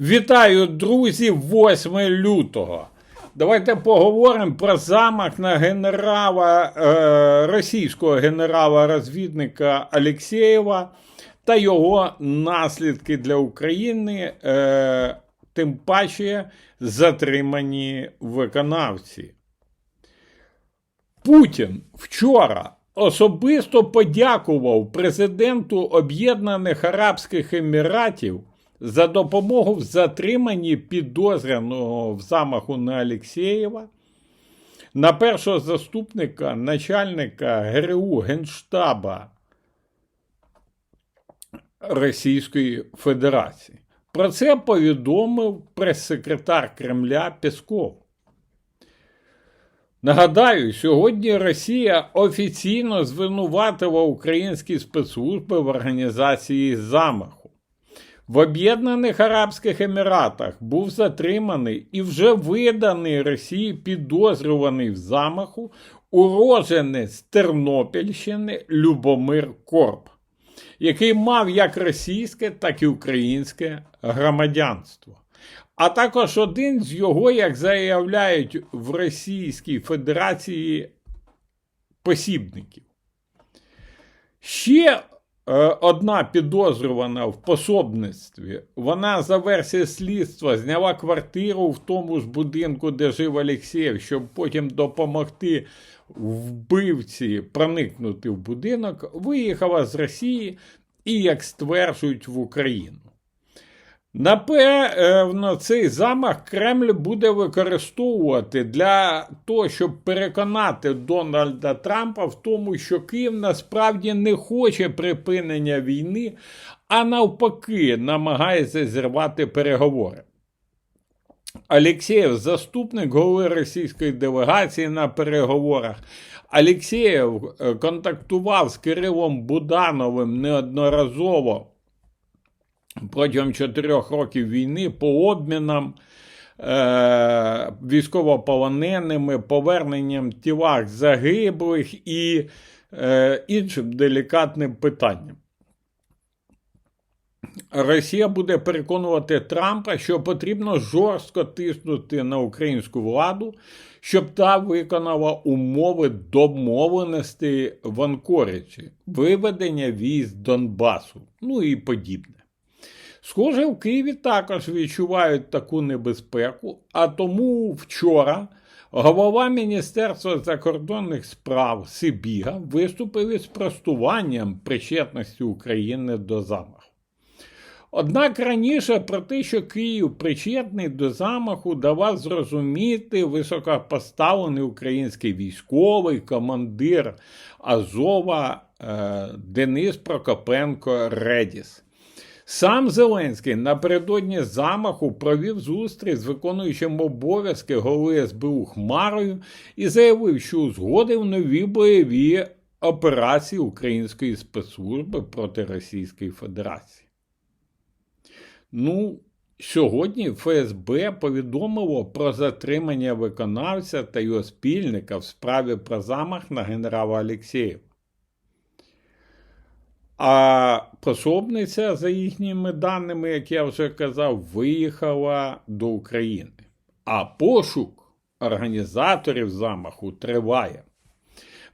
Вітаю, друзі, 8 лютого. Давайте поговоримо про замах на генерала е, російського генерала-розвідника Алєксєєва та його наслідки для України, е, тим паче затримані виконавці. Путін вчора особисто подякував президенту Об'єднаних Арабських Еміратів за допомогу в затриманні підозрюваного в замаху на Алєксєєва, на першого заступника начальника ГРУ Генштаба Російської Федерації. Про це повідомив прес-секретар Кремля Песков. Нагадаю, сьогодні Росія офіційно звинуватила українські спецслужби в організації замаху. В Об'єднаних Арабських Еміратах був затриманий і вже виданий Росії підозрюваний в замаху уроженець Тернопільщини Любомир Корб, який мав як російське, так і українське громадянство а також один з його, як заявляють в Російській Федерації посібників. Ще одна підозрювана в пособництві. Вона за версією слідства зняла квартиру в тому ж будинку, де жив Олексєєв, щоб потім допомогти вбивці проникнути в будинок, виїхала з Росії і, як стверджують, в Україну. Напевно, цей замах Кремль буде використовувати для того, щоб переконати Дональда Трампа в тому, що Київ насправді не хоче припинення війни, а навпаки, намагається зірвати переговори. Алєксєєв, заступник голови російської делегації на переговорах. Алєксєєв е, контактував з Кирилом Будановим неодноразово протягом чотирьох років війни по обмінам е- військовополоненими, поверненням тілах загиблих і е- іншим делікатним питанням. Росія буде переконувати Трампа, що потрібно жорстко тиснути на українську владу, щоб та виконала умови домовленості в Анкоричі, виведення військ Донбасу, ну і подібне. Схоже, в Києві також відчувають таку небезпеку, а тому вчора голова Міністерства закордонних справ Сибіга виступив із простуванням причетності України до замаху. Однак раніше про те, що Київ причетний до замаху, давав зрозуміти високопоставлений український військовий командир Азова е, Денис Прокопенко Редіс. Сам Зеленський напередодні замаху провів зустріч з виконуючим обов'язки голови СБУ Хмарою і заявив, що узгодив нові бойові операції Української спецслужби проти Російської Федерації. Ну, сьогодні ФСБ повідомило про затримання виконавця та його спільника в справі про замах на генерала Алєксєєва. А пособниця, за їхніми даними, як я вже казав, виїхала до України. А пошук організаторів замаху триває.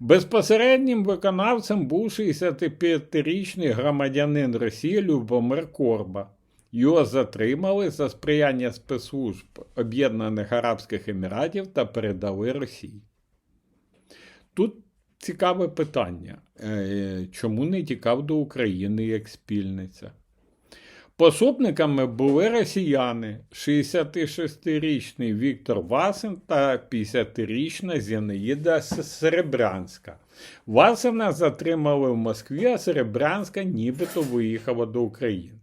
Безпосереднім виконавцем був 65-річний громадянин Росії Любомир Корба. Його затримали за сприяння спецслужб Об'єднаних Арабських Еміратів та передали Росії. Тут цікаве питання. Е, чому не тікав до України як спільниця? Пособниками були росіяни 66-річний Віктор Васин та 50-річна Зінаїда Серебрянська. Васина затримали в Москві, а Серебрянська нібито виїхала до України.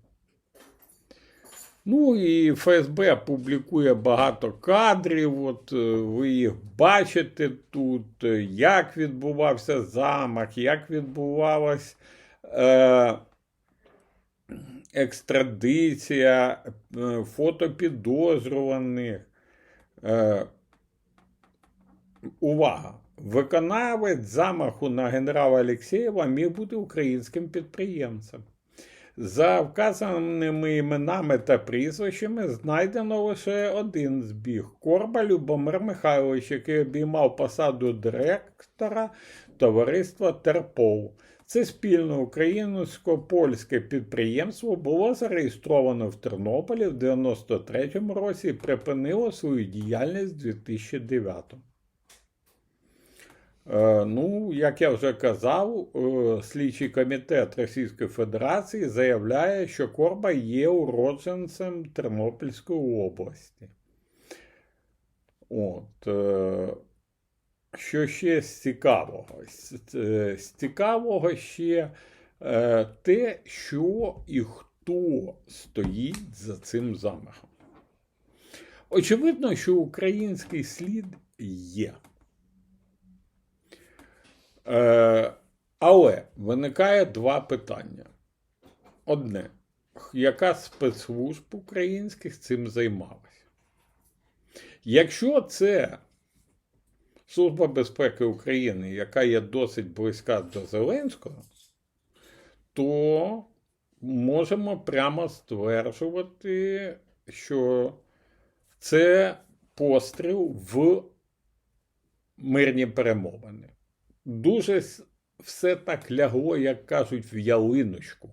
Ну і ФСБ публікує багато кадрів. От е, ви їх бачите тут, е, як відбувався замах, як відбувалась е, екстрадиція, е, фото підозрюваних. Е, Увага! Виконавець замаху на генерала Алєксєєва міг бути українським підприємцем. За вказаними іменами та прізвищами знайдено лише один збіг Корба Любомир Михайлович, який обіймав посаду директора товариства Терпов. Це спільне українсько-польське підприємство було зареєстровано в Тернополі в 93-му році і припинило свою діяльність в 2009 Е, Ну, як я вже казав, е, слідчий комітет Російської Федерації заявляє, що Корба є уродженцем Тернопільської області. От, е, що ще з цікавого? З, е, цікавого ще е, те, що і хто стоїть за цим замахом. Очевидно, що український слід є. Е, але виникає два питання. Одне, яка спецслужб українських цим займалася? Якщо це Служба безпеки України, яка є досить близька до Зеленського, то можемо прямо стверджувати, що це постріл в мирні перемовини. Дуже все так лягло, як кажуть, в ялиночку.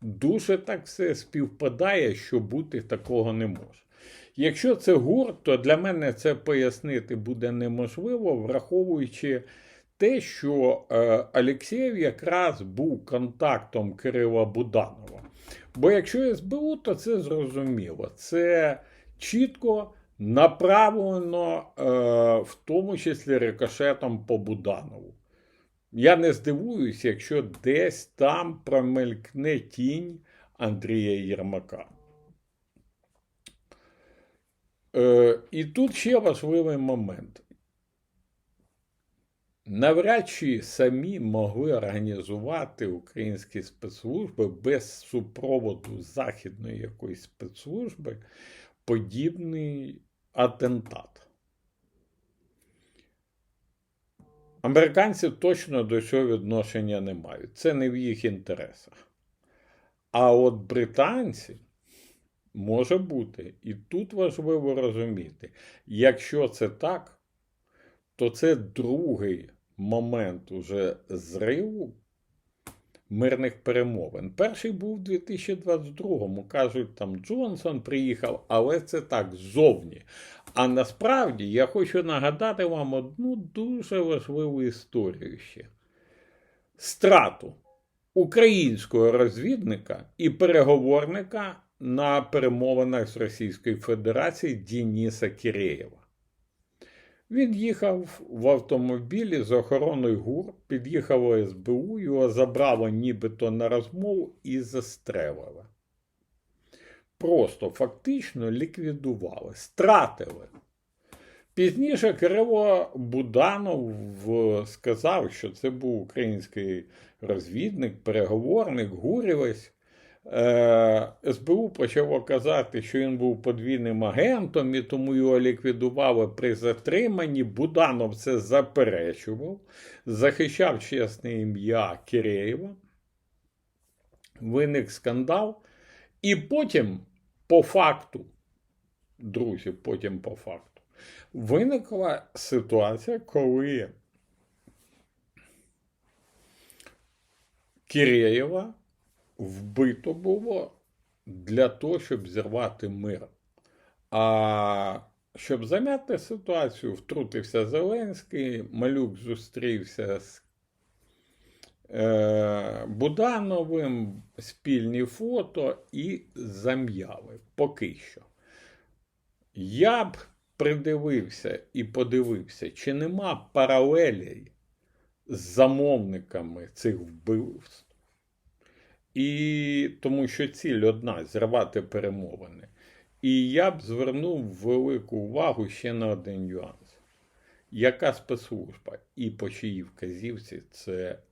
Дуже так все співпадає, що бути такого не може. Якщо це гурт, то для мене це пояснити буде неможливо, враховуючи те, що е, Алєксєєв якраз був контактом Кирила Буданова. Бо якщо СБУ, то це зрозуміло. Це чітко направлено, е, в тому числі рикошетом по Буданову. Я не здивуюся, якщо десь там промелькне тінь Андрія Єрмака. Е, І тут ще важливий момент. Навряд чи самі могли організувати українські спецслужби без супроводу західної якоїсь спецслужби подібний атентат. Американці точно до цього відношення не мають. Це не в їх інтересах. А от британці може бути. І тут важливо розуміти, якщо це так, то це другий момент уже зриву мирних перемовин. Перший був у 2022-му. Кажуть, там Джонсон приїхав, але це так ззовні. А насправді я хочу нагадати вам одну дуже важливу історію ще: страту українського розвідника і переговорника на перемовинах з Російської Федерації Дініса Киреєва. Він їхав в автомобілі з охороною ГУР, під'їхало СБУ, його забрало нібито на розмову і застрелили. Просто фактично ліквідували, стратили. Пізніше Кирило Буданов сказав, що це був український розвідник, переговорник, гурівець. Е, СБУ почало казати, що він був подвійним агентом і тому його ліквідували при затриманні. Буданов це заперечував, захищав чесне ім'я Киреєва. Виник скандал. І потім, по факту, друзі, потім по факту, виникла ситуація, коли Киреєва вбито було для того, щоб зірвати мир. А щоб зам'яти ситуацію, втрутився Зеленський, малюк зустрівся з Будановим, спільні фото і зам'яли поки що. Я б придивився і подивився, чи нема паралелей з замовниками цих вбивств. І тому що ціль одна зірвати перемовини. І я б звернув велику увагу ще на один нюанс. Яка спецслужба і по чиїй вказівці це